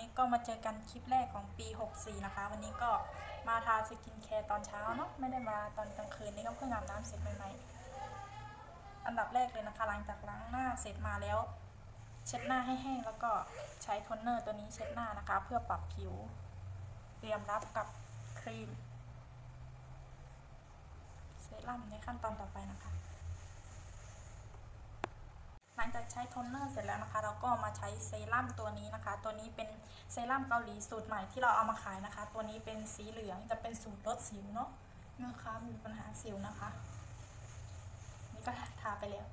นี้ก็มาเจอกันคลิปแรกของปี 64 นะคะ วันนี้ก็มาทาสกินแคร์ตอนเช้าเนาะไม่ได้มาตอนกลางคืนนี่ก็เพิ่งอาบน้ำเสร็จใหม่ๆอันดับแรกเลยนะคะ หลังจากล้างหน้าเสร็จมาแล้ว เช็ดหน้าให้แห้งแล้วก็ใช้โทนเนอร์ตัวนี้เช็ดหน้านะคะ เพื่อปรับผิว เตรียมรับกับครีมเซรั่มในขั้นตอนต่อไปนะคะ จากใช้โทนเนอร์เสร็จแล้วนะคะ เราก็มาใช้เซรั่มตัวนี้นะคะ ตัวนี้เป็นเซรั่มเกาหลีสูตรใหม่ที่เราเอามาขายนะคะ ตัวนี้เป็นสีเหลืองจะเป็นสูตรลดสิวเนาะเมื่อค้ามีปัญหาสิวนะคะ นี่ก็ทาไปแล้ว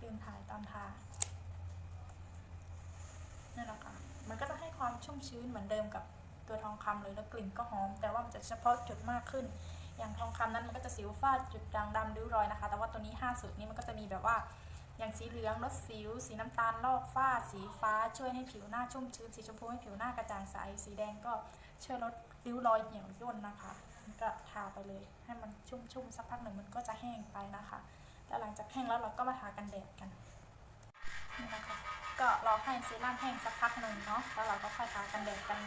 ลืมถ่ายตอนทานี่นแหละค่ะมันก็จะให้ความชุ่มชื้นเหมือนเดิมกับตัวทองคำเลยแล้วกลิ่นก็หอม แต่ว่ามันจะเฉพาะจุดมากขึ้น อย่างทองคำนั้นมันก็จะสิวฟ้าจุดด่างดำริ้วรอยนะคะ แต่ว่าตัวนี้ 5 สูตรนี้มันก็จะมีแบบว่า อย่างสีเหลืองลดสิว สีน้ำตาลลอกฝ้า สีฟ้าช่วยให้ผิวหน้าชุ่มชื้น สีชมพูให้ผิวหน้ากระจ่างใส สีแดงก็ช่วยลดริ้วรอยเหี่ยวย่นนะคะก็ทาไปเลย ให้มันชุ่มๆสักพักหนึ่งมันก็จะแห้งไปนะคะ แล้วหลังจากแห้งแล้วเราก็มาทากันแดดกันนี่นะคะก็รอให้เซรั่มแห้งสักพักหนึ่งเนาะแล้วเราก็ค่อยทากันแดดกัน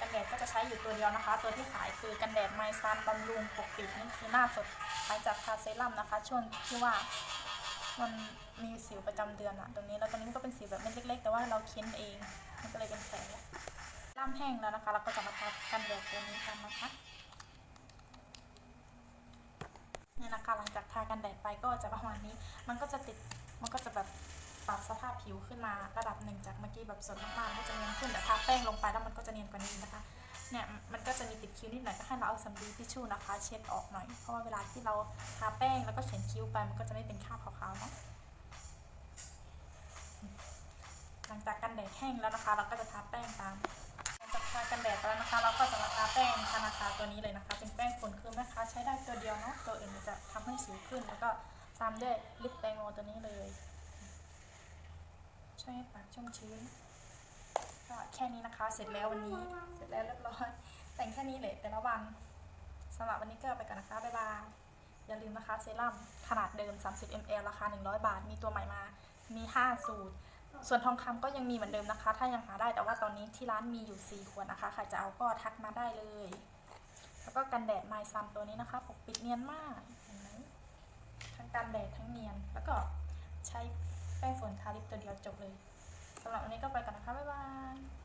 กันแดดก็จะใช้อยู่ตัวเดียวนะคะ ตัวที่ขายคือกันแดดไมซันบำรุงปกปิดนี่คือหน้าสดหลังจากทาเซรั่มนะคะ ช่วงที่ว่า มันมีสิวประจำเดือนอะตรงนี้แล้วตรงนี้มันก็เป็นสิวแบบเม็ดเล็ก ๆ แต่ว่าเราเค้นเอง มันก็เลยเป็นแผลล่ามแห้งแล้วนะคะ เราก็จะมาทากันแดดตัวนี้กันนะคะนี่นะคะหลังจากทากันแดดไปก็จะประมาณนี้ มันก็จะติด มันก็จะแบบปรับสภาพผิวขึ้นมาระดับหนึ่งจากเมื่อกี้แบบสดมากๆก็จะเนียนขึ้นแต่ทาแป้งลงไปแล้วมันก็จะเนียนกว่านี้นะคะ เนี่ยมันก็จะมีติดคิ้วนิดหน่อยก็ให้เราเอาสำลีทิชชู่นะคะ เช็ดออกหน่อย เพราะว่าเวลาที่เราทาแป้งแล้วก็เขียนคิ้วไปมันก็จะไม่เป็นคราบขาวๆเนาะหลังจากกันแดดแห้งแล้วนะคะ เราก็จะทาแป้งตามหลังจากทากันแดดไปแล้วนะคะ เราก็จะมาทาแป้งธนาคาตัวนี้เลยนะคะ เป็นแป้งฝุ่นคือแม่ค้าใช้ได้ตัวเดียวเนาะตัวอื่นจะทำให้สิวขึ้นแล้วก็ตามด้วยลิปแตงโมตัวนี้เลยช่วยให้ปากชุ่มชื้น ก็แค่นี้นะคะ เสร็จแล้ววันนี้ เสร็จแล้วเรียบร้อย แต่งแค่นี้เลยแต่ละวันสำหรับวันนี้ก็ไปก่อนนะคะ บ๊ายบาย อย่าลืมนะคะเซรั่มขนาดเดิม 30 ml ราคา 100 บาท มีตัวใหม่มา มี 5 สูตร ส่วนทองคำก็ยังมีเหมือนเดิมนะคะ ถ้ายังหาได้ แต่ว่าตอนนี้ที่ร้านมีอยู่ 4 ขวดนะคะ ใครจะเอาก็ทักมาได้เลย แล้วก็กันแดดไมซันตัวนี้นะคะ ปกปิดเนียนมาก ทั้งกันแดดทั้งเนียน แล้วก็ใช้แป้งฝุ่นทาลิปตัวเดียวจบเลย สำหรับวันนี้ก็ไปก่อนนะคะ บ๊ายบาย